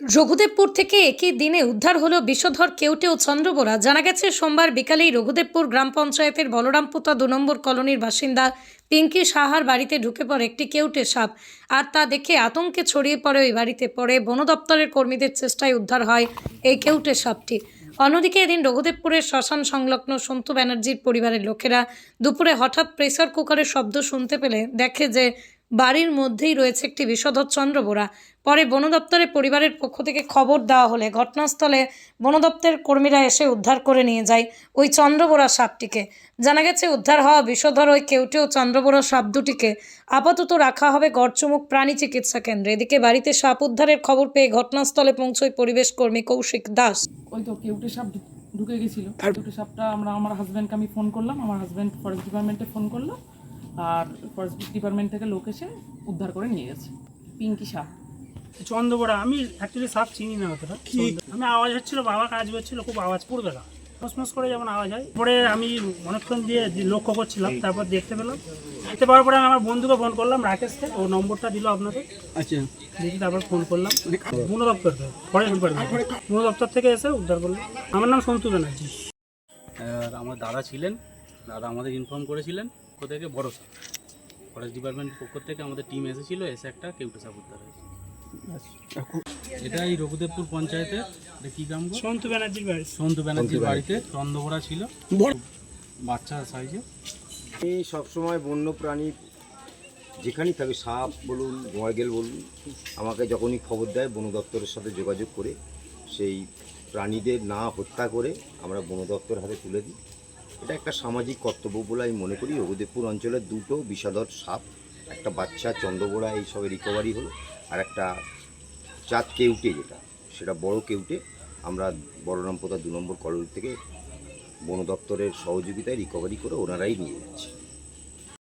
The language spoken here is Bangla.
রঘুদেবপুর থেকে একই দিনে উদ্ধার হলো বিষধর কেউটে ও চন্দ্রবোরা। জানা গেছে, সোমবার বিকালেই রঘুদেবপুর গ্রাম পঞ্চায়েতের বলরামপুতা দু নম্বর কলোনির বাসিন্দা পিঙ্কি সাহার বাড়িতে ঢুকে পড়ে একটি কেউটে সাপ। আর তা দেখে আতঙ্কে ছড়িয়ে পড়ে ওই বাড়িতে পড়ে। বন দপ্তরের কর্মীদের চেষ্টায় উদ্ধার হয় এই কেউটে সাপটি। অন্যদিকে এদিন রঘুদেবপুরের শ্মশান সংলগ্ন সন্তু ব্যানার্জির পরিবারের লোকেরা দুপুরে হঠাৎ প্রেসার কুকারের শব্দ শুনতে পেলে দেখে যে বাড়ির মধ্যেই রয়েছে একটি বিষধর চন্দ্রবোরা। পরে বন দপ্তরের পরিবারের পক্ষ থেকে খবর দেওয়া হলে ঘটনাস্থলে বন দপ্তরের কর্মীরা এসে উদ্ধার করে নিয়ে যায় ওই চন্দ্রবোরা সাপটিকে। জানা গেছে উদ্ধার হওয়া বিষধর ওই কেউটে ও চন্দ্রবোরা সাপ দুটিকে আপাতত রাখা হবে গড়চুমুক প্রাণী চিকিৎসা কেন্দ্রে। এদিকে বাড়িতে সাপ উদ্ধারের খবর পেয়ে ঘটনাস্থলে পৌঁছয় পরিবেশ কর্মী কৌশিক দাস। ওই তো কেউটে সাপ ঢুকে গেছিল। কেউটে সাপটা আমরা আমার হাজব্যান্ডকে আমি ফোন করলাম আমার হাজব্যান্ড ফরেস্ট ডিপার্টমেন্টে ফোন করল। আর ফরেস্ট ডিপার্টমেন্ট থেকে লোক এসে উদ্ধার করে নিয়ে গেছে। পিঙ্কি সাপ। চন্দ্রবড়া আমি অ্যাকচুয়ালি সাপ চিনি না অতটা। আমি আওয়াজ হচ্ছিল বাবা কাজ করছিল খুব আওয়াজ পড়বে না। মসমস করে যেমন আওয়াজ হয়। পরে আমি অনেকক্ষণ দিয়ে লক্ষ্য করছিলাম তারপর দেখতে পেলাম। দেখতে পাওয়ার পরে আমি আমার বন্ধুকে ফোন করলাম রাকেশকে। ও নম্বরটা দিল আপনাকে। আচ্ছা। দেখি তারপর ফোন করলাম। বন দপ্তর থেকে ফরেস্ট ডিপার্টমেন্ট বন দপ্তর থেকে এসে উদ্ধার করল আমার নাম সন্তু ব্যানার্জি। আর আমার দাদা ছিলেন। দাদা আমাদের ইনফর্ম করেছিলেন। কোথা থেকে ভরসা। ফরেস্ট ডিপার্টমেন্ট পক্ষ থেকে আমাদের টিম এসেছিল এসে একটা কেউটে সাপ উদ্ধার হয়েছে। এটা এই রঘুদেবপুর পঞ্চায়েতের এটা কি গ্রাম? সন্তু ব্যানার্জির বাড়ি। সন্তু ব্যানার্জির বাড়িতে চন্দ্রবড়া ছিল। বাচ্চা সাইজে। আমি সবসময় বন্য প্রাণী যেখানেই থাকে সাপ বলুন গোয়ারগেল বলুন আমাকে যখনই খবর দেয় বন দপ্তরের সাথে যোগাযোগ করে সেই প্রাণীদের না হত্যা করে আমরা বন দপ্তর হাতে তুলে দিই। এটা একটা সামাজিক কর্তব্য বলে আমি মনে করি। রঘুদেবপুর অঞ্চলের দুটো বিষাদর সাপ, একটা বাচ্চা চন্দ্রবোড়া এইসবের রিকভারি হলো, আর একটা চাঁদ কেউটে যেটা, সেটা বড় কেউটে। আমরা বড়রামপোতা দু নম্বর কলোনি থেকে বন দপ্তরের সহযোগিতায় রিকভারি করে ওনারাই নিয়ে যাচ্ছে